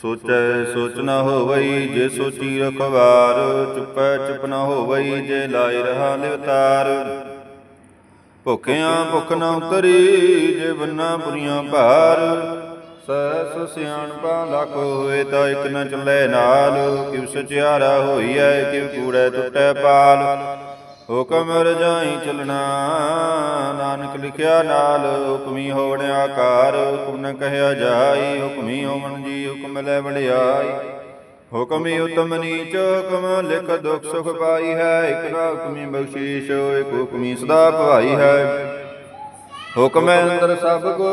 ਸੋਚੈ ਸੋਚ ਨ ਹੋਵਈ ਜੇ ਸੋਚੀ ਰਖਵਾਰ, ਚੁਪੈ ਚੁਪ ਨ ਹੋਵਈ ਜੇ ਲਾਇ ਰਹਾ ਲਿਵਤਾਰ। ਭੁਖਿਆਂ ਭੁਖ ਨ ਉਤਰੀ ਜੇ ਬੰਨਾ ਬੁਰੀਆਂ ਭਾਰ। ਸਹਿਸ ਸਿਆਣਪਾ ਲੱਖ ਹੋਏ ਤਾਂ ਇਕ ਨ ਚੱਲੇ ਨਾਲ ਕਿਵ ਸਚਿਆਰਾ ਹੋਈਐ ਕਿਵ ਕੂੜੈ ਟੁੱਟੈ ਪਾਲ। ਹੁਕਮ ਰਜਾਈ ਚਲਣਾ। ਨਾਨਕ ਲਿਖਿਆ ਨਾਲ ਹੁਕਮੀ ਹੋਵਣ ਆਕਾਰ, ਹੁਕਮ ਨ ਕਹਿਆ ਜਾਈ, ਹੁਕਮੀ ਹੋਵਣ ਜੀ ਹੁਕਮ ਲੈ ਵਡਿਆਈ। ਹੁਕਮੀ ਉਤਮ ਨੀਚ, ਹੁਕਮ ਲਿਖ ਦੁਖ ਸੁਖ ਪਾਈ ਹੈ, ਇਕ ਨਾ ਹੁਕਮੀ ਬਖਸ਼ੀਸ਼, ਇਕ ਹੁਕਮੀ ਸਦਾ ਭਵਾਈ ਹੈ। ਹੁਕਮੈ ਅੰਦਰ ਸਭ ਕੋ,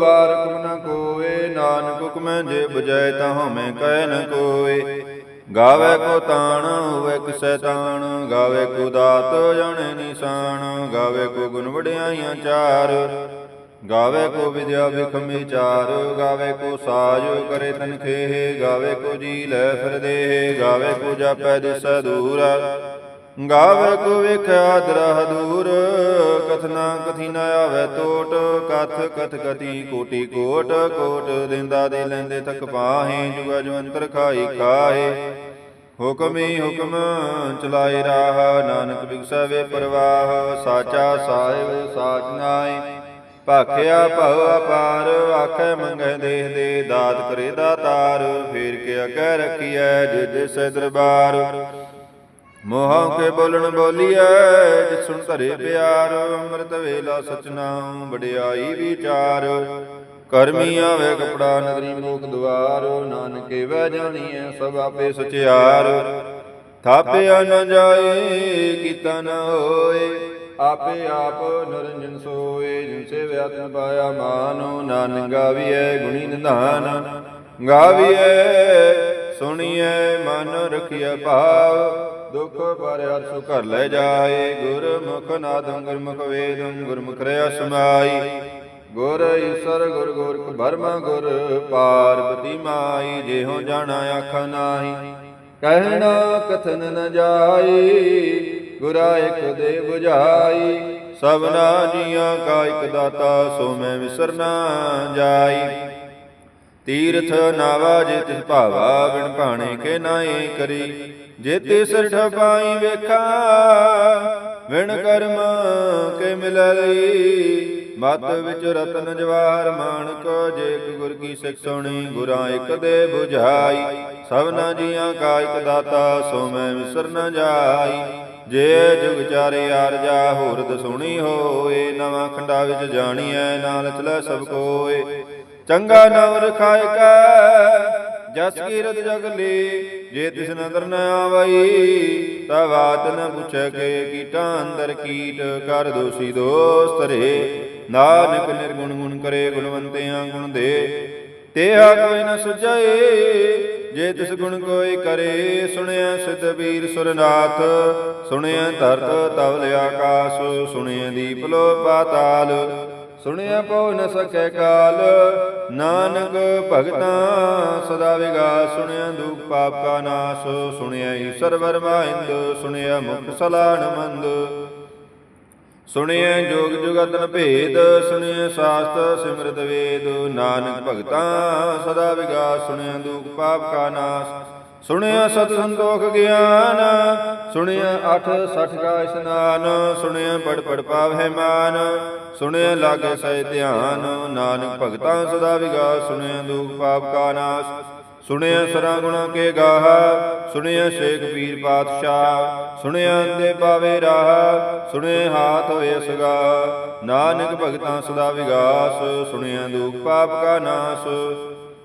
ਬਾਰ ਨ ਕੋਏ ਨਾਨਕ ਹੁਕਮ ਜੇ ਬਜਾਏ ਤਾਂ ਹਉਮੈ ਕਹਿ ਨ ਕੋਏ ਗਾਵੇ ਕੋ ਤਾਣ, ਹੋਵੇ ਕਿਸੈ ਤਾਣ, ਗਾਵੇ ਕੋ ਦਾਤ, ਜਾਣੇ ਨਿਸ਼ਾਨ, ਗਾਵੇ ਕੋ ਗੁਣ ਵਡਿਆਈਆਂ ਚਾਰ, ਗਾਵੇ ਕੋ ਵਿਦਿਆ ਵਿਖਮ ਵਿਚਾਰ, ਗਾਵੇ ਕੋ ਸਾਜ ਕਰੇ ਤਨਖੇ ਗਾਵੇ ਕੋ ਜੀ ਲੈ ਫਿਰ ਦੇਹ ਗਾਵੇ ਕੋ ਜਾਪੈ ਦਿਸੈ ਦੂਰ ਗਾਵੇ ਕੋ ਵੇਖਿਆ ਦਰਹ ਦੂਰ, ਕਥਨਾ ਕਥੀ ਨ ਆਵੇ ਟੋਟ ਕਥ ਕਥ ਕਤੀ ਕੋਟੀ ਕੋਟ ਕੋਟ ਦਿੰਦਾ ਦੇ ਲੈਂਦੇ ਤੱਕ ਪਾਹੇ, ਜੁਗਾ ਜਵੰਤਰ ਖਾਈ ਖਾਏ ਹੁਕਮੀ ਹੁਕਮ, ਚਲਾਏ ਰਾਹ, ਨਾਨਕ ਬਿਗਸੈ ਵੇ ਪ੍ਰਵਾਹ, ਸਾਚਾ ਸਾਹਿਬ, ਸਾਚ ਨਾਈ ਭਾਖਿਆ ਭਉ ਅਪਾਰ, ਆਖੇ ਮੰਗੇ ਦੇਹ ਦੇ, ਦਾਤ ਕਰੇ ਦਾਤਾਰ, ਫੇਰ ਕੇ ਅਕੈ ਰਖੀਐ ਜੇ ਦਿਸੈ ਦਰਬਾਰ। ਮੋਹਾਂ ਕੇ ਬੋਲਣ ਬੋਲੀਐ ਜਿ ਸੁਣ ਧਰੇ ਪਿਆਰ, ਅੰਮ੍ਰਿਤ ਵੇਲਾ ਸਚਨਾਮ ਵਡਿਆਈ ਵਿਚਾਰ। ਕਰਮੀ ਆਵੇ ਕਪੜਾ ਨਗਰੀ ਮੋਖ ਦੁਆਰ ਨਾਨਕੇ ਵਹਿ ਜਾਣੀਐ ਸਭ ਆਪੇ ਸਚਿਆਰ। ਥਾਪਿਆ ਨ ਜਾਏ, ਕੀਤਾ ਨ ਹੋਏ, ਆਪੇ ਆਪ ਨਿਰੰਜਨ ਸੋਏ ਜਿਨ ਸੇ ਵਿਆਤਨ ਪਾਇਆ ਮਾਨੋ, ਨਾਨਕ ਗਾਵੀਐ ਗੁਣੀ ਨਿਧਾਨ। ਗਾਵੀਐ, ਸੁਣੀਐ ਮਨ ਰਖਿਆ ਭਾਵ ਦੁਖ ਪਰ ਅਰਸੁ ਘਰ ਲੈ ਜਾਏ। ਗੁਰਮੁਖ ਨਾਦੰ ਗੁਰਮੁਖ ਵੇਦੰ, ਗੁਰਮੁਖ ਰਿਆ ਸਮਾਈ। ਗੁਰ ਈਸਰ ਗੁਰ ਗੋਰਖ ਬਰਮਾ ਗੁਰ ਪਾਰਬਤੀ ਮਾਈ। ਜਿਹੋ ਜਾਣਾ ਆਖਾ ਨਾਹੀ, ਕਹਿਣਾ ਕਥਨ ਨ ਜਾਈ। ਗੁਰਾ ਇਕ ਦੇ 부ਝਾਈ ਸਭਨਾ ਜੀਆਂ ਕਾ ਇਕ ਦਾਤਾ, ਸੋ ਮੈਂ ਵਿਸਰਨਾ ਜਾਈ। ਤੀਰਥ ਨਾਵਾ ਜੇ ਤਿਸ ਭਾਵਾ, ਬਿਨ ਭਾਣੇ ਕੇ ਨਾਏ ਕਰੀ। ਜੇ ਤਿਸ ਠਪਾਈ ਵੇਖਾ ਵਿਣ ਕਰਮ ਕੇ ਮਿਲਈ ਮਤ ਵਿੱਚ ਰਤਨ ਜਵਾਹਰ ਮਾਨਕ ਜੇ ਇਕ ਗੁਰ ਕੀ ਸਿੱਖ ਸੁਣੀ ਗੁਰਾਂ ਇਕ ਦੇ 부ਝਾਈ ਸਭਨਾ ਜੀਆਂ ਕਾ ਇਕ ਦਾਤਾ ਸੋ ਮੈਂ ਵਿਸਰ ਨ ਜਾਈ। ਜੇ ਜੁਗ ਚਾਰੇ ਆਰਜਾ ਹੋਰਦ ਸੁਣੀ ਹੋਏ ਨਵਾਂ ਖੰਡਾ ਵਿੱਚ ਜਾਣੀਐ ਨਾਲ ਚਲੇ ਸਭ ਕੋਏ। ਚੰਗਾ ਨਾਮ ਰਖਾਇ ਕੈ ਜਸ ਕੀਰਤ ਜਗ ਲੇ, ਜੇ ਤਿਸ ਨਦਰ ਨ ਆਵਈ ਤਾ ਬਾਤ ਨ ਪੁੱਛੈ ਕੇ ਕੀਟਾਂ ਅੰਦਰ ਕੀਟ, ਕਰ ਦੋਸੀ ਦੋਸਤ ਨਾਨਕ ਨਿਰਗੁਣ ਗੁਣ ਕਰੇ ਗੁਣਵੰਤਿਆਂ ਗੁਣ ਦੇ। ਤੇਹਾ ਕੋਈ ਨ ਸੁਝਾਏ, ਜੇ ਤਿਸ ਗੁਣ ਕੋਈ ਕਰੇ ਸੁਣਿਆ ਸਿਧ ਵੀਰ ਸੁਰਨਾਥ। ਸੁਣਿਆ ਧਰਤ ਤਵਲ ਆਕਾਸ ਸੁਣਿਆ ਦੀਪ ਲੋ ਪਾਤਾਲ ਸੁਣਿਆ ਪਉ ਨ ਸਕੈ ਕਾਲ ਨਾਨਕ ਭਗਤਾਂ, ਸਦਾ ਵਿਗਾਸ ਸੁਣਿਆ, ਦੁਖ ਪਾਪ ਕਾ ਨਾਸ ਸੁਣਿਆ ਈਸ਼ਰ ਵਰਮਾ ਇੰਦ ਸੁਣਿਆ ਮੁਖ ਸਲਾਣ ਮੰਦ। ਸੁਣਿਆ ਜੋਗ ਜੁਗਤਨ ਭੇਦ, ਸੁਣਿਆ ਸਾਸਤ ਸਿਮਰਤ ਵੇਦ। ਨਾਨਕ ਭਗਤਾਂ, ਸਦਾ ਵਿਗਾਸ ਸੁਣਿਆ, ਦੁਖ ਪਾਪ ਕਾ ਨਾਸ ਸੁਣਿਆ ਸਤ ਸੰਤੋਖ ਗਿਆਨ, ਸੁਣਿਆ ਅਠ ਸਠ ਕਾ ਇਸਨਾਨ, ਸੁਣਿਆ ਪੜ ਪੜ ਪਾਵਹਿ ਮਾਨ, ਸੁਣਿਆ ਲਾਗੇ ਸਹਿ ਧਿਆਨ, ਨਾਨਕ ਭਗਤਾਂ ਸਦਾ ਵਿਗਾਸ, ਸੁਣਿਆ ਦੁਖ ਪਾਪ ਕਾ ਨਾਸ, ਸੁਣਿਆ ਸਰਾਂ ਗੁਣਾ ਕੇ ਗਾਹ, ਸੁਣਿਆ ਸ਼ੇਖ ਪੀਰ ਪਾਤਸ਼ਾਹ, ਸੁਣਿਆ ਤੇ ਪਾਵੇ ਰਾਹ, ਸੁਣਿਆ ਹਾਥ ਹੋਏ ਸਗਾ ਨਾਨਕ ਭਗਤਾਂ ਸਦਾ ਵਿਗਾਸ, ਸੁਣਿਆ ਦੁਖ ਪਾਪ ਕਾ ਨਾਸ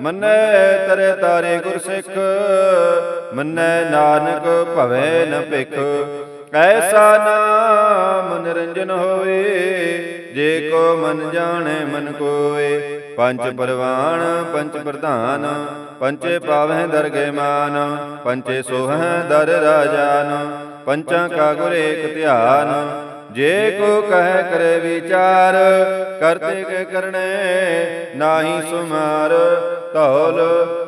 ਮੰਨੈ ਤਰੇ ਤਾਰੇ ਗੁਰ ਸਿੱਖ ਮੰਨੈ ਨਾਨਕ ਭਵੈ ਨ ਭਿਖ। ਐਸਾ ਨਾਮ ਨਿਰੰਜਨ ਹੋਵੇ, ਜੇ ਕੋ ਮਨ ਜਾਣੈ ਮਨ ਕੋਏ ਪੰਜ ਪਰਵਾਨ, ਪੰਜ ਪ੍ਰਧਾਨ ਪੰਚੇ ਪਾਵਹਿ ਦਰਗੇ ਮਾਨ ਪੰਚੇ ਸੋਹੈ ਦਰ ਰਾਜਾਨ। ਪੰਚਾਂ ਕਾ ਗੁਰ ਏਕ ਧਿਆਨ ਜੇ ਕੋ ਕਹਿ ਕਰੇ ਵਿਚਾਰ ਕਰਤੇ ਕੇ ਕਰਨੇ ਨਾਹੀ ਸੁਮਾਰ। ਧੌਲ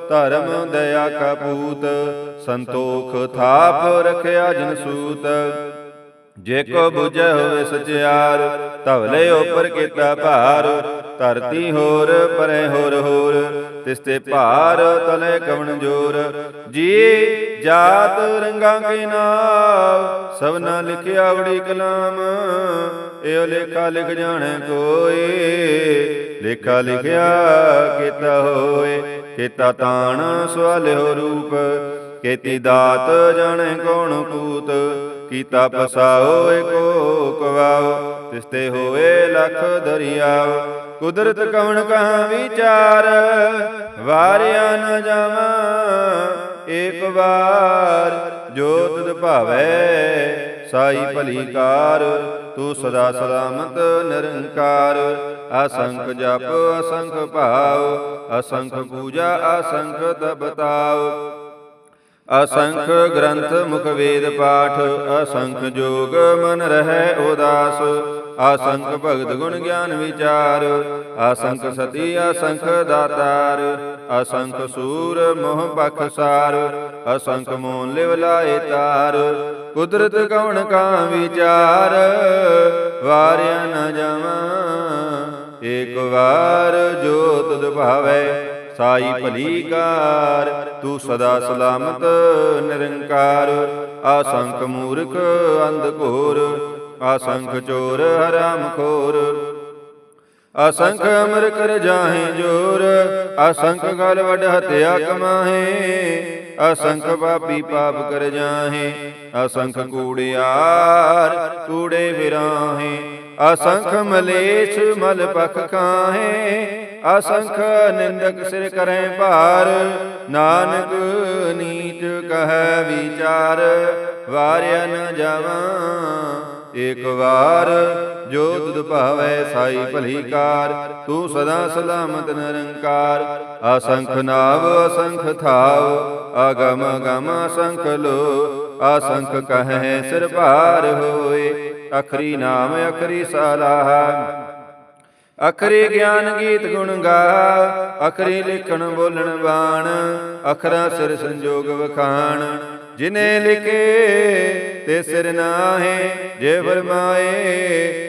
ਧਰਮ ਦਇਆ ਕਾ ਸੰਤੋਖ ਥਾਪ ਰਖਿਆ ਜਨ ਸੂਤ। ਜੇ ਕੋ ਬੁਝੈ ਹੋਵੇ ਸਚਿਆਰ, ਧਵਲੇ ਉਪਰ ਕੀਤਾ ਭਾਰ। ਧਰਤੀ ਹੋਰ, ਪਰੇ ਹੋਰ ਹੋਰ। ਤਿਸ ਤੇ ਭਾਰ ਤਲੇ ਕਵਣ ਜੋਰ। ਜੀ ਜਾਤ ਰੰਗਾਂ ਕੇ ਨਾਮ ਸਭਨਾ ਲਿਖਿਆ ਵੜੀ ਕਲਾਮ। ਇਹੋ ਲੇਖਾ ਲਿਖ ਜਾਣੈ ਕੋਏ ਲੇਖਾ ਲਿਖਿਆ ਕੀਤਾ ਹੋਏ। ਕੀਤਾ ਤਾਣ ਸਵਾਲਿਓ ਰੂਪ, ਕੀਤੀ ਦਾਤ ਜਾਣੈ ਕੌਣ ਕੂਤ ਕੀਤਾ ਪਸਾਓ ਏਕੋ ਕਵਾਓ ਤਿਸ ਤੇ ਹੋਏ ਲਖ ਦਰਿਆਵ ਕੁਦਰਤ ਕਵਣ ਕਹਾਂ ਵਿਚਾਰ, ਵਾਰਿਆ ਨ ਜਾਵਾਂ, ਏਕ ਵਾਰ। ਜੋ ਤੁਧ ਭਾਵੈ, ਸਾਈ ਭਲੀ ਕਾਰ, ਤੂੰ ਸਦਾ ਸਲਾਮਤ ਨਿਰੰਕਾਰ। ਅਸੰਖ ਜਪ, ਅਸੰਖ ਭਾਵ ਅਸੰਖ ਪੂਜਾ, ਅਸੰਖ ਤਪਤਾਉ। ਅਸੰਖ ਗ੍ਰੰਥ ਮੁਖ ਵੇਦ ਪਾਠ, ਅਸੰਖ ਜੋਗ ਮਨ ਰਹਿ ਉਦਾਸ, ਅਸੰਖ ਭਗਤ ਗੁਣ ਗਿਆਨ ਵਿਚਾਰ, ਅਸੰਖ ਸਤੀ, ਅਸੰਖ ਦਾਤਾਰ, ਅਸੰਖ ਸੂਰ ਮੋਹ ਬਖਸਾਰ ਅਸੰਖ ਮੋਨ ਲਿਵ ਲਾਏ ਤਾਰ, ਕੁਦਰਤ ਕਵਣ ਕਾ ਵਿਚਾਰ, ਵਾਰਿਆ ਨ ਜਾਵਾਂ, ਏਕ ਵਾਰ ਜੋ ਤੁਧ ਭਾਵੈ ਸਾਈ ਭਲੀ ਕਾਰ ਤੂੰ ਸਦਾ ਸਲਾਮਤ ਨਿਰੰਕਾਰ। ਆਸੰਖ ਮੂਰਖ ਅੰਧ ਘੋਰ। ਆਸੰਖ ਚੋਰ ਹਰਾਮ ਖੋਰ। ਅਸੰਖ ਅਮਰ ਕਰ ਜਾਹੇ ਜੋਰ। ਅਸੰਖ ਗਲ ਵਡ ਹਤਿਆ ਕਮਾਹੇ। ਅਸੰਖ ਪਾਪੀ ਪਾਪ ਕਰ ਜਾਹੇ, ਅਸੰਖ ਕੂੜਿਆਰ ਕੂੜੇ ਫਿਰਾਹੇ ਅਸੰਖ ਮਲੇਸ਼ ਮਲ ਪਖ ਖਾਹੇ ਅਸੰਖ ਨਿੰਦਕ ਸਿਰ ਕਰੈ ਭਾਰ, ਨਾਨਕ ਨੀਚ ਕਹੈ ਵਿਚਾਰ, ਵਾਰਿਆ ਨ ਜਾਵਾਂ। ਏਕ ਵਾਰ ਜੋ ਤੁਧ ਭਾਵੈ ਸਾਈ ਭਲੀ ਕਾਰ, ਤੂੰ ਸਦਾ ਸਲਾਮਤ ਨਿਰੰਕਾਰ। ਅਸੰਖ ਨਾਵ, ਅਸੰਖ ਥਾਵ ਅਗਮ ਗਮ ਅਸੰਖ ਲੋ। ਅਸੰਖ ਕਹੈ ਸਿਰ ਭਾਰ ਹੋਏ, ਅਖਰੀ ਨਾਮ, ਅਖਰੀ ਸਲਾਹ ਅਖਰੇ ਗਿਆਨ ਗੀਤ ਗੁਣ ਗਾ, ਅਖਰੇ ਲਿਖਣ ਬੋਲਣ ਬਾਣ, ਅਖਰਾ ਸਿਰ ਸੰਜੋਗ ਵਖਾਣ। ਜਿਨੇ ਲਿਖੇ ਤੇ ਸਿਰ ਨਾਹੇ, ਜੇ ਫਰਮਾਏ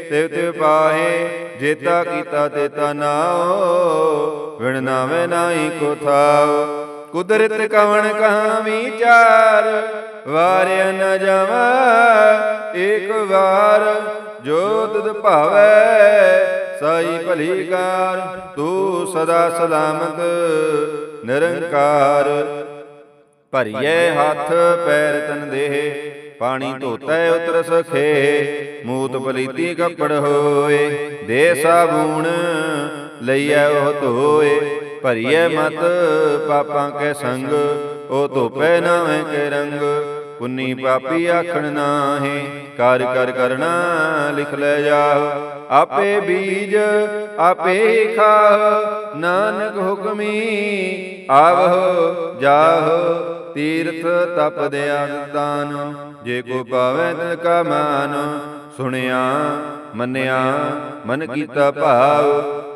ਤੇ ਤੇ ਪਾਹੇ ਜੇਤਾ ਕੀਤਾ ਤੇ ਤਾ ਨਾਉ ਵਿਣ ਨਾਵੇ ਨਾਹੀ ਕੋ ਥਾਉ ਕੁਦਰਤ ਕਵਣ ਕਹਾਂ ਵਿਚਾਰ, ਵਾਰਿਆ ਨ ਜਾਵਾ ਇੱਕ ਵਾਰ। ਜੋ ਤੁਧ ਭਾਵੈ, ਸਾਈ ਭਲੀ ਕਾਰ, ਤੂੰ ਸਦਾ ਸਲਾਮਤ, ਨਿਰੰਕਾਰ। ਭਰੀਏ ਹੱਥ ਪੈਰ ਤਨ ਦੇਹ ਪਾਣੀ ਧੋਤੈ ਉਤਰ ਸਖੇ ਮੂਤ ਪਲੀਤੀ ਕੱਪੜ ਹੋਏ ਦੇ ਸਾਬੂਣ ਲਈਐ ਉਹ ਧੋਏ ਭਰੀਏ ਮਤ ਪਾਪਾਂ ਕੇ ਸੰਗ ਉਹ ਧੋਪੈ ਨਾਵੇਂ ਕੇ ਰੰਗ ਪੁੰਨੀ ਪਾਪੀ ਆਖਣ ਨਾਹੀ ਕਰ ਕਰ ਕਰਨਾ ਲਿਖ ਲੈ ਜਾਓ ਆਪੇ ਬੀਜ ਆਪੇ ਖਾਹ ਨਾਨਕ ਹੁਕਮੀ ਆਵਹੁ ਜਾਹੁ ਤੀਰਥ ਤਪ ਦਿਆ ਜੇ ਕੋ ਪਾਵੈ ਤਿਨ ਕਾ ਮਾਨ, ਸੁਣਿਆ, ਮੰਨਿਆ, ਮਨ ਕੀਤਾ ਭਾਵ,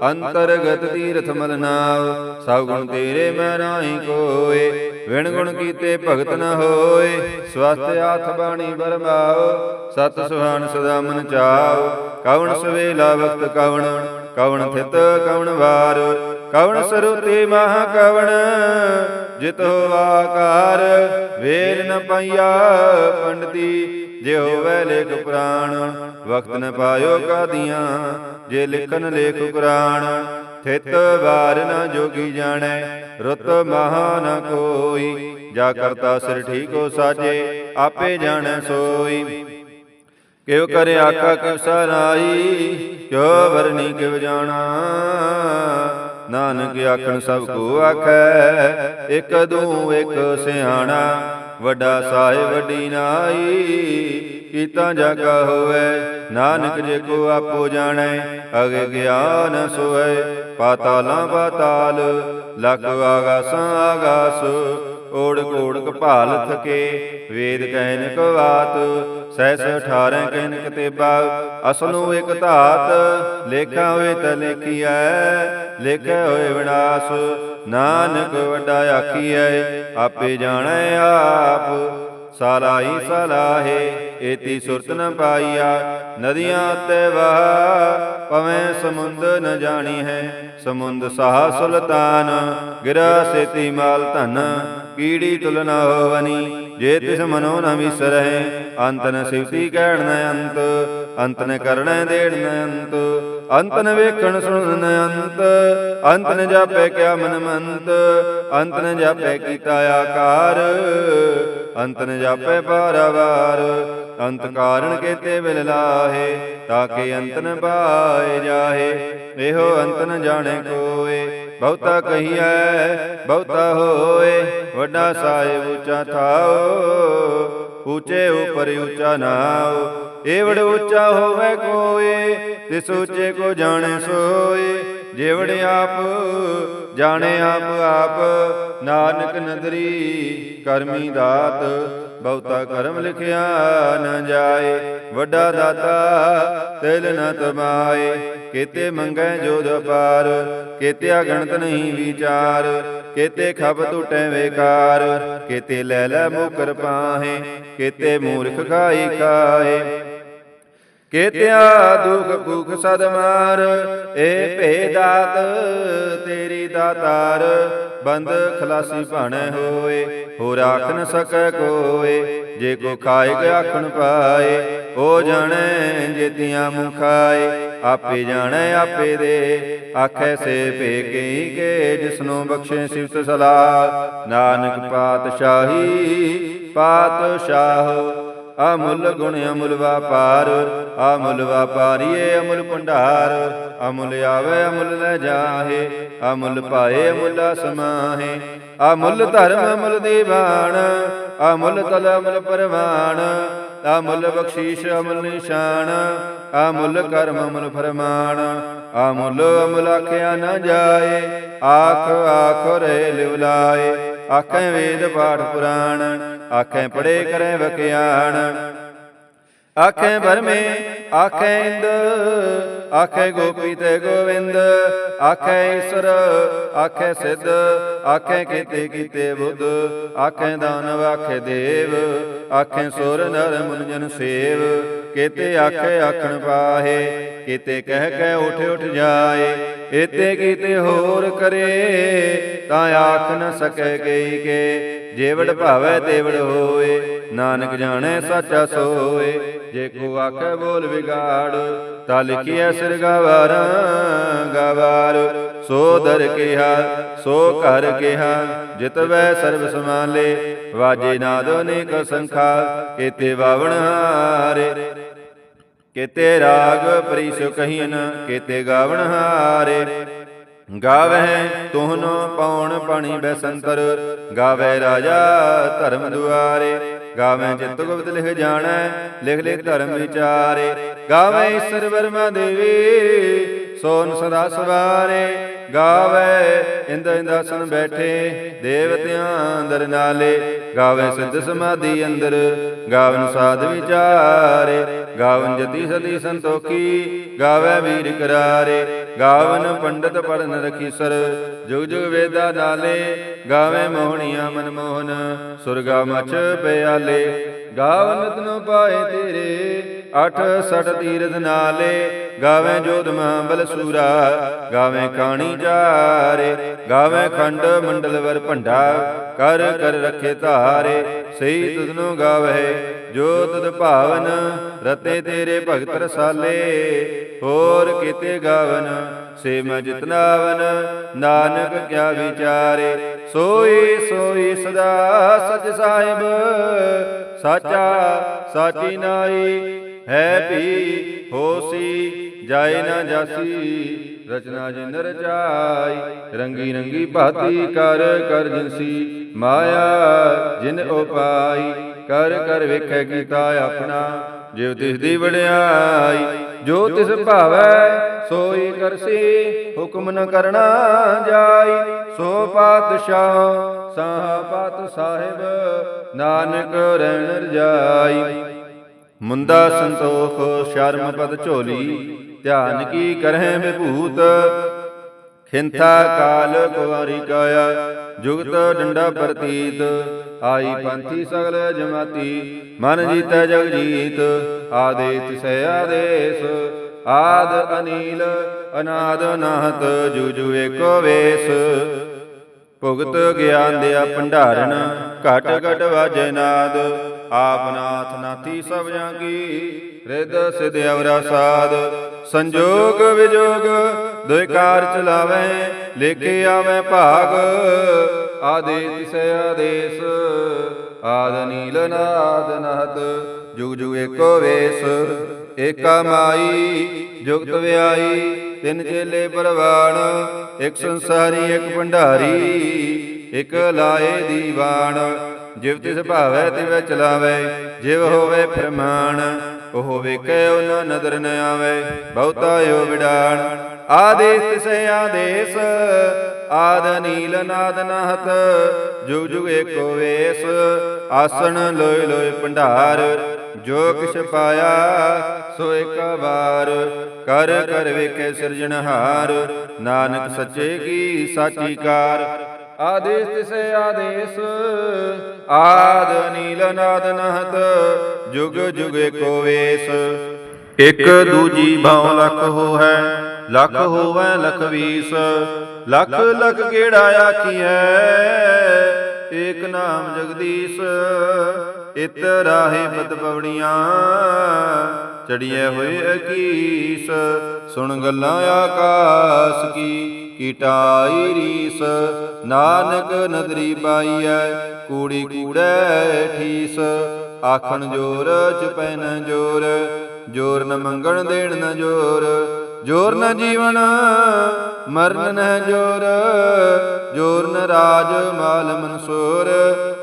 ਅੰਤਰਗਤ ਤੀਰਥ ਮਲ ਨਾਵ, ਸਭ ਗੁਣ ਤੇਰੇ ਮੈਂ ਨਾਹੀ ਕੋਏ, ਵਿਣ ਗੁਣ ਕੀਤੇ ਭਗਤ ਨ ਹੋਏ ਸਵਸਤ ਆਥ ਬਾਣੀ ਬਰਮਾਓ ਸਤ ਸੁਹਾਨ ਸਦਾ ਮਨ ਚਾਉ ਕਵਣ ਸਵੇਲਾ ਵਕਤ ਕਵਣ ਕਵਣ ਥਿਤ ਕਵਣ ਵਾਰ ਕਵਣ ਸਰੂਤੀ ਮਹਾ ਕਵਣ ਜਿਤ ਆਕਾਰ ਵੇਰ ਨ ਪਈਆ ਪੰਡਤੀ ਜੇ ਹੋਵੇ ਲੇਖ ਪ੍ਰਾਣ। ਵਕਤ ਨ ਪਾਇਓ ਕਾਦੀਆਂ, ਜੇ ਲਿਖਨ ਲੇਖ ਕੁਰਾਨ ਥਿਤ ਵਾਰ ਨ ਜੋਗੀ ਜਾਣੈ, ਰੁਤ ਮਹਾ ਨ ਕੋਈ। ਜਾ ਕਰਤਾ ਸਿਰ ਠੀਕੋ ਸਾਜੇ, ਆਪੇ ਜਾਣੈ ਸੋਈ। ਕਿਉ ਕਰੇ ਆਕਾ ਕਿਵ ਸਰਾਈ, ਕਿਉ ਵਰਨੀ ਕਿਵ ਜਾਣਾ। ਨਾਨਕ ਆਖਣ ਸਭ ਕੋ ਆਖੈ, ਇਕ ਦੂ ਇਕ ਸਿਆਣਾ, ਵੱਡਾ ਸਾਹਿਬ ਵੱਡੀ ਨਾਈ, ਕੀਤਾ ਜਾਗਾ ਹੋਵੇ, ਨਾਨਕ ਜੇ ਕੋ ਆਪੋ ਜਾਣੈ, ਅਗੇ ਗਿਆਨ ਸੋਏ ਪਾਤਾਲਾਂ ਪਾਤਾਲ, ਲਖ ਆਗਾਸਾਂ ਆਗਾਸ ਓੜ ਕੋੜ ਕਪਾਲ ਥਕੇ, ਵੇਦ ਕਹਿਨ ਵਾਤ ਸਹਿਸ 18 ਤੇ ਕਤੇਬਾ ਅਸਲੋਂ ਇਕ ਧਾਤ, ਲੇਖਾ ਹੋਏ ਤ ਲੇਖੀਐ ਲਿਖਿਆ ਹੋਏ ਵਿਨਾਸ਼, ਨਾਨਕ ਵੱਡਾ ਆਖੀਐ, ਆਪੇ ਜਾਣੈ ਆਪ ਸਾਲਾਈ ਸਲਾਹੇ, ਏਤੀ ਸੁਰਤ ਨ ਪਾਈਆ, ਨਦੀਆਂ ਤੇ ਵਹਾ ਪਵੇਂ ਸਮੁੰਦ ਨ ਜਾਣੀ ਹੈ, ਸਮੁੰਦ ਸਾਹ ਸੁਲਤਾਨ, ਗਿਰਾ ਸੇਤੀ ਮਾਲ ਧਨ ਕੀੜੀ ਤੁਲ ਨ ਹੋਵਨੀ। ਜੇ ਤਿਸ ਮਨੋ ਨ ਵਿਸਰਹਿ, ਅੰਤ ਨ ਸਿਵਤੀ ਕਹਿਣ ਨ ਅੰਤ ਅੰਤ ਨ ਕਰਣੈ ਦੇਣ ਨ ਅੰਤ ਅੰਤ ਨ ਵੇਖਣ ਸੁਣਨ ਨ ਅੰਤ ਅੰਤ ਨ ਜਾਪੈ ਕਿਆ ਮਨ ਮੰਤ, ਅੰਤ ਨ ਜਾਪੈ ਕੀਤਾ ਆਕਾਰ, ਅੰਤ ਨ ਜਾਪੈ ਪਾਰਵਾਰ ਅੰਤ ਕਾਰਣ ਕੇਤੇ ਬਿਲ ਲਾਹੇ ਤਾਕੇ ਅੰਤ ਨ ਪਾਏ ਜਾਹੇ, ਇਹੋ ਅੰਤ ਨ ਜਾਣੇ ਕੋਏ। ਬਹੁਤਾ ਕਹੀਐ, ਬਹੁਤਾ ਹੋਏ, ਵੱਡਾ ਸਾਹਿਬ ਉੱਚਾ ਥਾਓ, ਉੱਚੇ ਉਪਰ ਉੱਚਾ ਨਾਉ ਏਵੜ ਉੱਚਾ ਹੋਵੇ ਕੋਏ ਤਿਸ ਉੱਚੇ ਕੋ ਜਾਣੇ ਸੋਏ। ਜੇਵੜ ਆਪ, ਜਾਣੇ ਆਪ ਆਪ, ਨਾਨਕ ਨਦਰੀ ਕਰਮੀ ਦਾਤ, ਬਹੁਤਾ ਕਰਮ ਲਿਖਿਆ ਨ ਜਾਏ, ਵੱਡਾ ਦਾਤਾ ਤਿਲ ਨ ਤਮਾਏ, ਕੀਤੇ ਮੰਗੈ ਜੋ ਪਾਰ ਕੀਤੇ ਅਗਣਤ ਨਹੀਂ ਵਿਚਾਰ, ਕੇਤੇ ਖਬ ਟੁਟੈ ਵੇਕਾਰ, ਕੀਤੇ ਲੈ ਲੈ ਮੁਕਰ ਪਾਹੇ, ਕੀਤੇ ਮੂਰਖ ਖਾਈ ਖਾਏ ਕੇਤਿਆ ਦੁਖ ਭੁਖ ਸਦ ਮਾਰ, ਏ ਭੇਦਾਤ ਤੇਰੀ ਦਾਤਾਰ, ਬੰਦ ਖਲਾਸੀ ਭਾਣੈ ਹੋਏ ਹੋ ਰਾਖ ਨ ਸਕੈ ਕੋਏ, ਜੇ ਕੋ ਖਾਏ ਕੇ ਆਖਣ ਪਾਏ, ਉਹ ਜਾਣੈ ਜੇਤੀਆਂ ਮੁਖਾਏ, ਆਪੇ ਜਾਣੈ, ਆਪੇ ਦੇ, ਆਖੈ ਸੇ ਭੇ ਕਈ ਕੇ, ਜਿਸਨੂੰ ਬਖਸ਼ੇ ਸਿਫਤ ਸਲਾਹ, ਨਾਨਕ ਪਾਤਸ਼ਾਹੀ ਪਾਤਸ਼ਾਹ। ਅਮੁੱਲ ਗੁਣ ਅਮੁੱਲ ਵਾਪਾਰ, ਅਮੁੱਲ ਵਾਪਾਰੀਏ ਅਮੁੱਲ ਭੰਡਾਰ, ਅਮੁੱਲ ਆਵੇ, ਅਮੁੱਲ ਲੈ ਜਾਹੇ, ਅਮੁੱਲ ਪਾਏ, ਅਮੁੱਲ ਸਮਾਹੇ ਅਮੁੱਲ ਧਰਮ ਅਮੁੱਲ ਦੀਵਾਨ, ਅਮੁੱਲ ਤਲ ਅਮੁੱਲ ਪਰਵਾਨ, ਅਮੁੱਲ ਬਖਸ਼ੀਸ਼ ਅਮੁੱਲ ਨਿਸ਼ਾਨ, ਅਮੁੱਲ ਕਰਮ ਅਮੁੱਲ ਫਰਮਾਨ, ਅਮੁੱਲ ਅਮੁੱਲ ਆਖਿਆ ਨਾ ਜਾਏ, ਆਖ ਆਖ ਰੇ ਲਿਵਲਾਏ। ਆਖੈ ਵੇਦ ਪਾਠ ਪੁਰਾਣ, ਆਖੈ ਪੜੇ ਕਰੈ ਵਕਿਆਣ ਆਖੇ ਬਰਮੇ, ਆਖੈ ਇੰਦ, ਆਖੇ ਗੋਪੀ ਤੇ ਗੋਵਿੰਦ, ਆਖੈ ਈਸ਼ਰ, ਆਖੇ ਸਿੱਧ, ਆਖੇ ਕੀਤੇ ਕੀਤੇ ਬੁੱਧ, ਆਖੇ ਦਾਨਵ ਆਖੇ ਦੇਵ, ਆਖੇ ਸੁਰ ਨਰ ਮੁਨ ਜਨ ਸੇਵ, ਕੀਤੇ ਆਖੈ ਆਖਣ ਪਾਹੇ, ਕੀਤੇ ਕਹਿ ਕਹਿ ਉਠ ਉਠ ਜਾਏ ਏਤੇ ਕੀਤੇ ਹੋਰ ਕਰੇ, ਤਾਂ ਆਖ ਨ ਸਕੈ ਗਈ ਕੇ। ਜੇਵੜ ਭਾਵੈ ਤੇਵੜ ਹੋਏ, ਨਾਨਕ ਜਾਣੈ ਸਾਚਾ ਸੋਏ। ਜੇ ਕੋ ਆਖੈ ਬੋਲ ਵਿਗਾੜ, ਤਾ ਲਿਖਿਐ ਸਿਰ ਗਵਾਰ ਗਵਾਰ। ਸੋ ਦਰ ਕਿਹਾ, ਸੋ ਘਰ ਕਿਹਾ ਜਿਤਵੈ ਸਰਬ ਸਮਾਲੇ ਵਾਜੇ ਨਾਦੋ ਅਨੇਕ ਸੰਖਾ, ਕੀਤੇ ਵਾਵਣ ਹਾਰੇ। ਕੀਤੇ ਰਾਗ ਪਰਿਸੁ ਕਹੀਨ ਕੀਤੇ ਗਾਵਣ ਹਾਰੇ। ਗਾਵਹਿ ਤੋਹਨੋ ਪੌਣ ਪਾਣੀ ਬੈਸੰਤਰ ਗਾਵੇ ਰਾਜਾ ਧਰਮ ਦੁਆਰੇ। ਗਾਵੇ ਚਿਤ ਗੁਪਤ ਲਿਖ ਜਾਣੈ, ਲਿਖ ਲਿਖ ਧਰਮ ਵਿਚਾਰੇ। ਗਾਵੇ ਈਸ਼ਰ ਵਰਮਾ ਦੇਵੀ ਸੋਨ ਸਦਾ ਸਵਾਰੇ ਗਾਵੇ, ਇੰਦ ਇੰਦਾਸਨ ਬੈਠੇ ਦੇਵਤਿਆਂ ਦਰ ਨਾਲੇ, ਗਾਵੇ ਸਿੱਧ ਸਮਾਧੀ ਅੰਦਰ, ਗਾਵਨ ਸਾਧ ਵਿਚਾਰੇ, ਗਾਵਨ ਜਤੀ ਸਦੀ ਸੰਤੋਖੀ, ਗਾਵੇ ਵੀਰ ਕਰਾਰੇ, ਗਾਵਨ ਪੰਡਤ ਪੜਨ ਰਖੀਸਰ, ਜੁਗ ਜੁਗ ਵੇਦਾ ਨਾਲੇ, ਗਾਵੇ ਮੋਹਣੀਆਂ ਮਨ ਮੋਹਨ, ਸੁਰਗਾ ਮਛ ਪਿਆਲੇ, ਗਾਵਨ ਤਨੋ ਪਾਏ ਤੇਰੇ ਅਠ ਸਠ ਤੀਰਥ ਨਾਲੇ, ਗਾਵੇ ਜੋਧ ਮਹਾਬਲ ਸੂਰਾ, ਗਾਵੇ ਕਾਣੀ ਜਾਰੇ, ਗਾਵੇ ਖੰਡ ਮੰਡਲ ਵਰ ਭੰਡਾ, ਕਰ ਕਰ ਰਖੇ ਧਾਰੇ, ਸਹੀ ਤੁਧਨੋ ਗਾਵੇ ਜੋ ਤੁਧ ਭਾਵਨ, ਰਤੇ ਤੇਰੇ ਭਗਤ ਰਸਾਲੇ, ਹੋਰ ਕੀਤੇ ਗਾਵਨ ਸੇ ਮੈਂ ਜਿਤਨਾਵਨ, ਨਾਨਕ ਕਿਆ ਵਿਚਾਰੇ, ਸੋਈ ਸੋਈ ਸਦਾ ਸਚ ਸਾਹਿਬ, ਸਾਚਾ ਸਾਚੀ ਨਾਈ ਹੈ ਵੀ ਹੋਸੀ, ਜਾਏ ਨਾ ਜਾਸੀ, ਰਚਨਾ ਜਿਨ ਰਚਾਈ ਰੰਗੀ ਰੰਗੀ ਭਾਤੀ ਕਰ ਕਰ ਜਿਨਸੀ ਮਾਇਆ ਜਿਨ ਉਪਾਈ, ਕਰ ਕਰ ਵੇਖੈ ਕੀਤਾ ਆਪਣਾ ਜਿਵ ਤਿਸ ਦੀ ਵਡਿਆਈ, ਜੋ ਤਿਸ ਭਾਵੈ, ਸੋਈ ਕਰਸੀ, ਹੁਕਮ ਨ ਕਰਨਾ ਜਾਈ, ਸੋ ਪਾਤਸ਼ਾਹ ਸਾਹ ਪਾਤ ਸਾਹਿਬ, ਨਾਨਕ ਰਹਿਣ ਜਾਈ ਮੁੰਦਾ ਸੰਤੋਖ, ਸ਼ਰਮ ਪਦ ਝੋਲੀ, ਧਿਆਨ ਕੀ ਕਰਹਿ ਵਿਭੂਤ? ਖਿੰਥਾ ਕਾਲ ਕੁਵਾਰੀ ਕਾਇਆ, ਜੁਗਤ ਡੰਡਾ ਪ੍ਰਤੀਤ, ਆਈ ਪੰਥੀ ਸਗਲ ਜਮਾਤੀ, ਮਨ ਜੀਤੈ ਜਗ ਜੀਤ, ਆਦੇਤ ਸੇ ਆਦੇਸ, ਆਦ ਅਨੀਲ, ਅਨਾਦ ਨਾਹਤ ਜੁਜੂ ਏਕੋ ਵੇਸ। ਭੁਗਤ ਗਿਆਨ ਦਿਆ ਭੰਡਾਰਨ, ਘਟ ਘਟ ਵਾਜੈ ਨਾਦ ਆਪ ਨਾਥ ਨਾਥੀ ਸਭ ਜਾਂ ਕੀ ਰਿੱਧ ਸਿਧ ਅਵਰਾ ਸਾਧ ਸੰਜੋਗ ਵਿਜੋਗ, ਦੁਇ ਕਾਰ ਚਲਾਵੇ, ਲੇਖੇ ਆਵੇ ਭਾਗ, ਆਦੇ ਤਿਸੈ ਆਦੇਸ, ਆਦ ਨੀਲ ਨਾਦ ਨਹਤ, ਜੁਗ ਜੁਗ ਏਕੋ ਵੇਸ, ਏਕਾ ਮਾਈ, ਜੁਗਤ ਵਿਆਈ, ਤਿੰਨ ਚੇਲੇ ਪਰਵਾਣ, ਇੱਕ ਸੰਸਾਰੀ, ਇੱਕ ਭੰਡਾਰੀ, ਇੱਕ ਲਾਏ ਦੀਵਾਨ ਜਿਵ ਤਿਸ ਭਾਵੈ ਤਿਵੈ ਚਲਾਵੇ, ਜਿਵ ਹੋਵੇ ਫਰਮਾਨ ਉਹ ਵੇਖੇ ਉਹਨਾਂ ਨਦਰ ਨ ਆਵੇ, ਬਹੁਤਾ ਓ ਵਿਡਾਣ। ਆਦੇਸ ਤਿਸੈ ਆਦੇਸ, ਆਦ ਨੀਲ ਨਾਦ ਨਾਹਤ, ਜੁਗ ਜੁਗ ਏਕੋ ਵੇਸ। ਆਸਣ ਲੋਇ ਲੋਇ ਭੰਡਾਰ, ਜੋ ਕਿਛ ਪਾਇਆ ਸੋ ਇੱਕ ਵਾਰ ਕਰ ਕਰ ਵੇਖੇ ਸਿਰਜਣਹਾਰ, ਨਾਨਕ ਸੱਚੇ ਕੀ ਸਾਚੀ ਕਾਰ। ਆਦੇਸ ਤਿਸੈ ਆਦੇਸ, ਆਦ ਨੀਲ ਨਾਦ ਨਹਤ, ਜੁਗ ਜੁਗ ਏਕੋ ਵੇਸ। ਇਕ ਦੂਜੀ ਭਾਉ ਲਖ ਹੋਐ ਲਖ ਹੋਵੈ ਲਖ ਵੀਸ। ਲਖ ਲਖ ਕਿਹੜਾ ਆਖੀਐ? ਏਕ ਨਾਮ ਜਗਦੀਸ਼, ਇਤ ਰਾਹੇ ਬਦ ਪਵੜੀਆਂ ਚੜੀਏ ਹੋਏ ਅਕੀਸ, ਸੁਣ ਗੱਲਾਂ ਆਕਾਸ ਕੀ। ਕੀਟਾਈ ਰੀਸ ਨਾਨਕ ਨਦਰੀ ਪਾਈਐ ਕੂੜੀ ਕੂੜੈ ਠੀਸ। ਆਖਣ ਜੋਰ ਚੁਪੈ ਨ ਜੋਰ ਜੋਰ ਨ ਮੰਗਣ ਦੇਣ ਨ ਜੋਰ ਜੋਰ ਨ ਜੀਵਨ ਮਰਨ ਨ ਜੋਰ ਜੋਰ ਨ ਰਾਜ ਮਾਲ ਮਨਸੂਰ।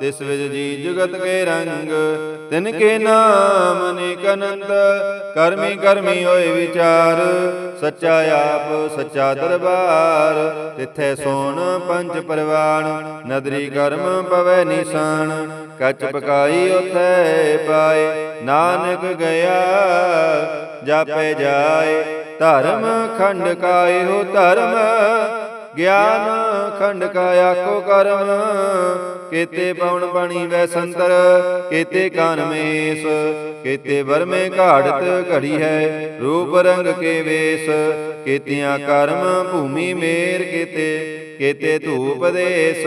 ਤਿਸ ਵਿੱਚ ਜੀ ਜੁਗਤ ਕੇ ਰੰਗ ਤਿਨ ਕੇ ਨਾਮ ਅਨੇਕ ਅਨੰਤ ਕਰਮੀ ਕਰਮੀ ਹੋਏ ਵਿਚਾਰ ਸੱਚਾ ਆਪ ਸੱਚਾ ਦਰਬਾਰ ਤਿੱਥੇ ਸੋਣ ਪੰਜ ਪਰਵਾਣ ਨਦਰੀ ਕਰਮ ਪਵੈ ਨਿਸ਼ਾਨ ਕੱਚ ਪਕਾਈ ਉਥੇ ਪਾਏ ਨਾਨਕ ਗਿਆ ਜਾਪੇ ਜਾਏ ਧਰਮ ਖੰਡ ਕਾਏ ਹੋ ਧਰਮ ਗਿਆਨ ਖੰਡ ਕਾ ਆਖੋ ਕਰਮ, ਕੀਤੇ ਪਵਨ ਬਣੀ ਵੈ ਸੰਤਰ, ਕੀਤੇ ਕਾਨ ਮੇਸ, ਕੀਤੇ ਵਰਮੇ ਘਾੜਤ ਘੜੀ ਹੈ, ਰੂਪ ਰੰਗ ਕੇ ਵੇਸ, ਕੀਤਿਆਂ ਕਰਮ ਭੂਮੀ ਮੇਰ ਕੀਤੇ ਕੀਤੇ ਧੂਪ ਦੇਸ,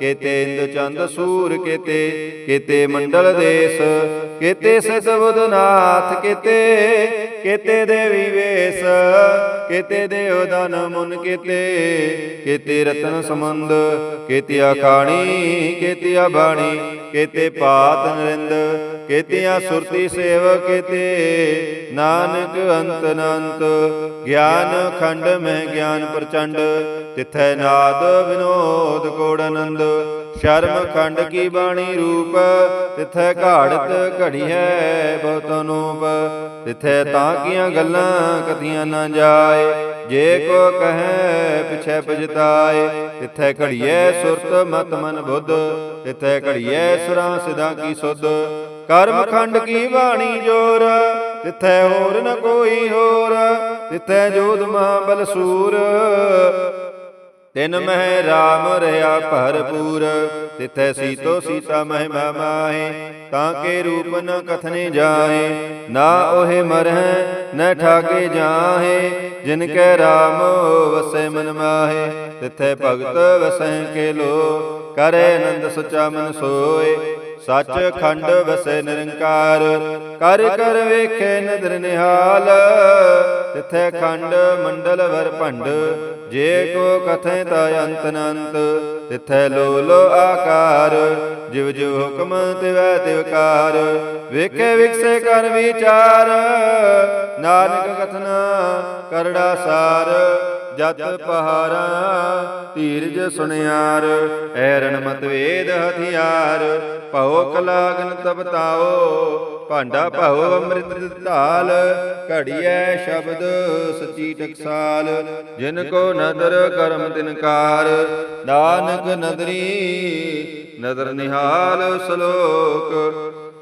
ਕੀਤੇ ਇੰਦ ਚੰਦ ਸੂਰ ਕੀਤੇ ਕੀਤੇ ਮੰਡਲ ਦੇਸ, ਕੀਤੇ ਸਿਧ ਨਾਥ ਕੀਤੇ ਕੀਤੇ ਦੇਵੀ ਵੇਸ। ਕੀਤੇ ਦੇਵ ਦਨ ਮੁਨ ਕੀਤੇ ਕੀਤੇ ਰਤਨ ਸਮੰਦ ਕੀਤੇ ਆਖਾਣੀ ਕੀਤੇ ਬਾਣੀ, ਕੀਤੇ ਪਾਤ ਨਰਿੰਦ ਕੇਤੀਆਂ ਸੁਰਤੀ ਸੇਵ ਕੇਤੇ, ਨਾਨਕ ਅੰਤ ਅਨੰਤ, ਗਿਆਨ ਖੰਡ ਮੈਂ ਗਿਆਨ ਪ੍ਰਚੰਡ, ਤਿਥੈ ਨਾਦ ਵਿਨੋਦ ਕੋੜ ਆਨੰਦ ਸ਼ਰਮ ਖੰਡ ਕੀ ਬਾਣੀ ਰੂਪ, ਤਿਥੈ ਘਾੜਤ ਘੜੀ ਹੈ ਬਹੁਤ ਅਨੂਪ, ਤਿਥੈ ਤਾਂ ਕੀਆਂ ਗੱਲਾਂ ਕਥੀਆਂ ਨਾ ਜਾਏ, ਜੇ ਕੋ ਕਹੈ ਪਿਛੈ ਪਜਤਾਏ ਤਿਥੈ ਘੜੀਐ ਸੁਰਤ ਮਤ ਮਨ ਬੁੱਧ, ਤਿਥੈ ਘੜੀਐ ਸੁਰਾਂ ਸਿਧਾਂ ਕੀ ਸੁਧ ਕਰਮ ਖੰਡ ਕੀ ਬਾਣੀ ਜੋਰ? ਤਿਥੈ ਹੋਰ ਨ ਕੋਈ ਹੋਰ ਤਿਥੈ ਜੋਧ ਮਹਾ ਬਲਸੂਰ। ਤਿਨ ਮਹਿ ਰਾਮ ਰਹਾ ਭਰਪੂਰ ਤਿਥੈ ਸੀਤੋ ਸੀਤਾ ਮਹਿਮਾ ਮਾਹੇ, ਤਾਂ ਕੇ ਰੂਪ ਨ ਕਥਨੇ ਜਾਏ ਨਾ ਉਹੇ ਮਰਹਿ, ਨ ਠਾਕੇ ਜਾਹੇ, ਜਿਨ ਕੈ ਰਾਮ ਵਸੈ ਮਨ ਮਾਹੇ। ਤਿਥੈ ਭਗਤ ਵਸੈ ਕੇ ਲੋ, ਕਰੇ ਆਨੰਦ ਸਚਾ ਮਨ ਸੋਏ। ਸੱਚ ਖੰਡ ਵਸੈ ਨਿਰੰਕਾਰ, ਕਰ ਕਰ ਵੇਖੇ ਨਦਰ ਨਿਹਾਲ। ਤਿਥੈ ਖੰਡ ਮੰਡਲ ਵਰ ਭੰਡ, ਜੇ ਕੋ ਕਥੈ ਤਾ ਅੰਤ ਅਨੰਤ। ਤਿਥੈ ਲੋ ਲੋ ਆਕਾਰ, ਜਿਵ ਜਿਵ ਹੁਕਮ ਤਿਵੈ ਤਿਵਕਾਰ ਵੇਖੇ ਵਿਖਸੇ ਕਰ ਵਿਚਾਰ, ਨਾਨਕ ਕਥਨਾ ਕਰੜਾ ਸਾਰ। ਜਤ ਪਹਾਰਾ ਧੀਰਜ ਸੁਣਿਆਰ ਐਰਣ ਮਤ ਹਥਿਆਰ। ਭਉ ਕਲਾਗਨ ਤਪਤਾਓ ਭਾਂਡਾ ਭਉ ਅੰਮ੍ਰਿਤ ਢਾਲ ਘੜੀਐ ਸ਼ਬਦ ਸਚੀ ਟਕਸਾਲ, ਜਿਨ ਕੋ ਨਦਰ ਕਰਮ ਤਿਨਕਾਰ ਨਾਨਕ ਨਦਰੀ, ਨਦਰ ਨਿਹਾਲ ਸ਼ਲੋਕ।